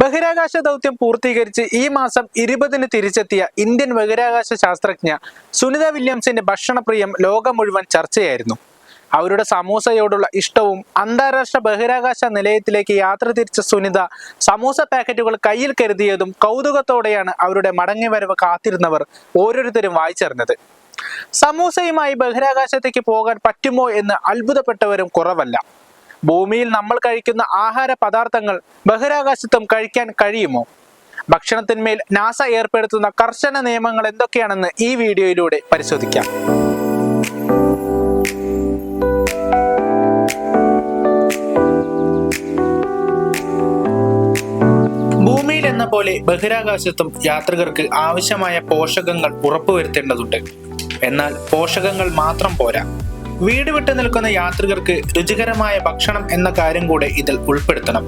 ബഹിരാകാശ ദൗത്യം പൂർത്തീകരിച്ച് ഈ മാസം ഇരുപതിന് തിരിച്ചെത്തിയ ഇന്ത്യൻ ബഹിരാകാശ ശാസ്ത്രജ്ഞ സുനിത വില്യംസിന്റെ ഭക്ഷണപ്രിയം ലോകം മുഴുവൻ ചർച്ചയായിരുന്നു. അവരുടെ സമൂസയോടുള്ള ഇഷ്ടവും അന്താരാഷ്ട്ര ബഹിരാകാശ നിലയത്തിലേക്ക് യാത്ര തിരിച്ച സുനിത സമൂസ പാക്കറ്റുകൾ കയ്യിൽ കരുതിയതും കൗതുകത്തോടെയാണ് അവരുടെ മടങ്ങിവരവ് കാത്തിരുന്നവർ ഓരോരുത്തരും വായിച്ചറിഞ്ഞത്. സമൂസയുമായി ബഹിരാകാശത്തേക്ക് പോകാൻ പറ്റുമോ എന്ന് അത്ഭുതപ്പെട്ടവരും കുറവല്ല. ഭൂമിയിൽ നമ്മൾ കഴിക്കുന്ന ആഹാര പദാർത്ഥങ്ങൾ ബഹിരാകാശത്തും കഴിക്കാൻ കഴിയുമോ? ഭക്ഷണത്തിന്മേൽ നാസ ഏർപ്പെടുത്തുന്ന കർശന നിയമങ്ങൾ എന്തൊക്കെയാണെന്ന് ഈ വീഡിയോയിലൂടെ പരിശോധിക്കാം. ഭൂമിയിൽ എന്ന പോലെ ബഹിരാകാശത്തും യാത്രികർക്ക് ആവശ്യമായ പോഷകങ്ങൾ ഉറപ്പുവരുത്തേണ്ടതുണ്ട്. എന്നാൽ പോഷകങ്ങൾ മാത്രം പോരാ. വീട് വിട്ടു നിൽക്കുന്ന യാത്രികർക്ക് രുചികരമായ ഭക്ഷണം എന്ന കാര്യം കൂടെ ഇതിൽ ഉൾപ്പെടുത്തണം.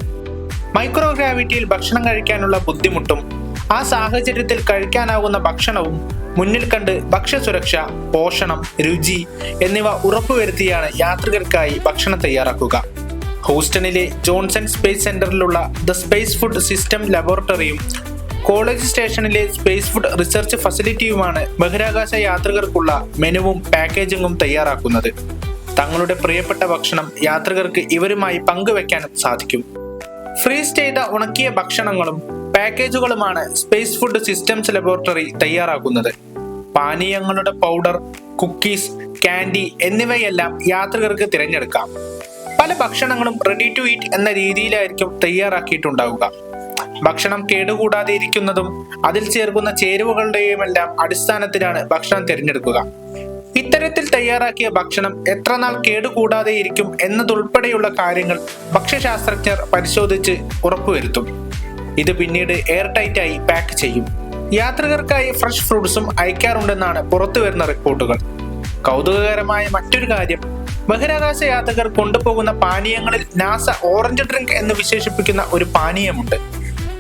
മൈക്രോഗ്രാവിറ്റിയിൽ ഭക്ഷണം കഴിക്കാനുള്ള ബുദ്ധിമുട്ടും ആ സാഹചര്യത്തിൽ കഴിക്കാനാകുന്ന ഭക്ഷണവും മുന്നിൽ കണ്ട് ഭക്ഷ്യസുരക്ഷ പോഷണം രുചി എന്നിവ ഉറപ്പുവരുത്തിയാണ് യാത്രികർക്കായി ഭക്ഷണം തയ്യാറാക്കുക. ഹൂസ്റ്റണിലെ ജോൺസൺ സ്പേസ് സെന്ററിലുള്ള ദ സ്പേസ് ഫുഡ് സിസ്റ്റം ലബോറട്ടറിയും കോളേജ് സ്റ്റേഷനിലെ സ്പേസ് ഫുഡ് റിസർച്ച് ഫെസിലിറ്റിയുമാണ് ബഹിരാകാശ യാത്രികർക്കുള്ള മെനുവും പാക്കേജിങ്ങും തയ്യാറാക്കുന്നത്. തങ്ങളുടെ പ്രിയപ്പെട്ട ഭക്ഷണം യാത്രികർക്ക് ഇവരുമായി പങ്കുവെക്കാനും സാധിക്കും. ഫ്രീസ് ചെയ്ത ഉണക്കിയ ഭക്ഷണങ്ങളും പാക്കേജുകളുമാണ് സ്പേസ് ഫുഡ് സിസ്റ്റംസ് ലബോറട്ടറി തയ്യാറാക്കുന്നത്. പാനീയങ്ങളുടെ പൗഡർ കുക്കീസ് കാൻഡി എന്നിവയെല്ലാം യാത്രികർക്ക് തിരഞ്ഞെടുക്കാം. പല ഭക്ഷണങ്ങളും റെഡി ടു ഈറ്റ് എന്ന രീതിയിലായിരിക്കും തയ്യാറാക്കിയിട്ടുണ്ടാവുക. ഭക്ഷണം കേടുകൂടാതെ ഇരിക്കുന്നതും അതിൽ ചേർക്കുന്ന ചേരുവകളുടെയും എല്ലാം അടിസ്ഥാനത്തിലാണ് ഭക്ഷണം തിരഞ്ഞെടുക്കുക. ഇത്തരത്തിൽ തയ്യാറാക്കിയ ഭക്ഷണം എത്ര നാൾ കേടുകൂടാതെ ഇരിക്കും എന്നതുൾപ്പെടെയുള്ള കാര്യങ്ങൾ ഭക്ഷ്യശാസ്ത്രജ്ഞർ പരിശോധിച്ച് ഉറപ്പുവരുത്തും. ഇത് പിന്നീട് എയർ ടൈറ്റായി പാക്ക് ചെയ്യും. യാത്രികർക്കായി ഫ്രഷ് ഫ്രൂട്ട്സും അയക്കാറുണ്ടെന്നാണ് പുറത്തുവരുന്ന റിപ്പോർട്ടുകൾ. കൗതുകകരമായ മറ്റൊരു കാര്യം ബഹിരാകാശ യാത്രികർ കൊണ്ടുപോകുന്ന പാനീയങ്ങളിൽ നാസ ഓറഞ്ച് ഡ്രിങ്ക് എന്ന് വിശേഷിപ്പിക്കുന്ന ഒരു പാനീയമുണ്ട്.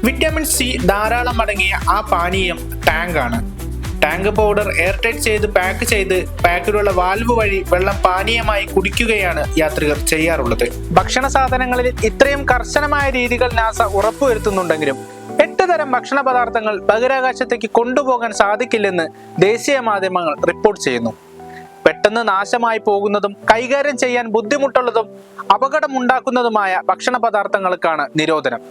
വിറ്റാമിൻ സി ധാരാളം അടങ്ങിയ ആ പാനീയം ടാങ്ക് ആണ് ടാങ്ക് പൗഡർ എയർ ടൈറ്റ് ചെയ്ത് പാക്ക് ചെയ്ത് പാക്കിലുള്ള വാൽവ് വഴി വെള്ളം പാനീയമായി കുടിക്കുകയാണ് യാത്രികർ ചെയ്യാറുള്ളത്. ഭക്ഷണ സാധനങ്ങളിൽ ഇത്രയും കർശനമായ രീതികൾ നാസ ഉറപ്പുവരുത്തുന്നുണ്ടെങ്കിലും എട്ട് തരം ഭക്ഷണ പദാർത്ഥങ്ങൾ ബഹിരാകാശത്തേക്ക് കൊണ്ടുപോകാൻ സാധിക്കില്ലെന്ന് ദേശീയ മാധ്യമങ്ങൾ റിപ്പോർട്ട് ചെയ്യുന്നു. പെട്ടെന്ന് നാശമായി പോകുന്നതും കൈകാര്യം ചെയ്യാൻ ബുദ്ധിമുട്ടുള്ളതും അപകടമുണ്ടാക്കുന്നതുമായ ഭക്ഷണ പദാർത്ഥങ്ങൾക്കാണ് നിരോധനം.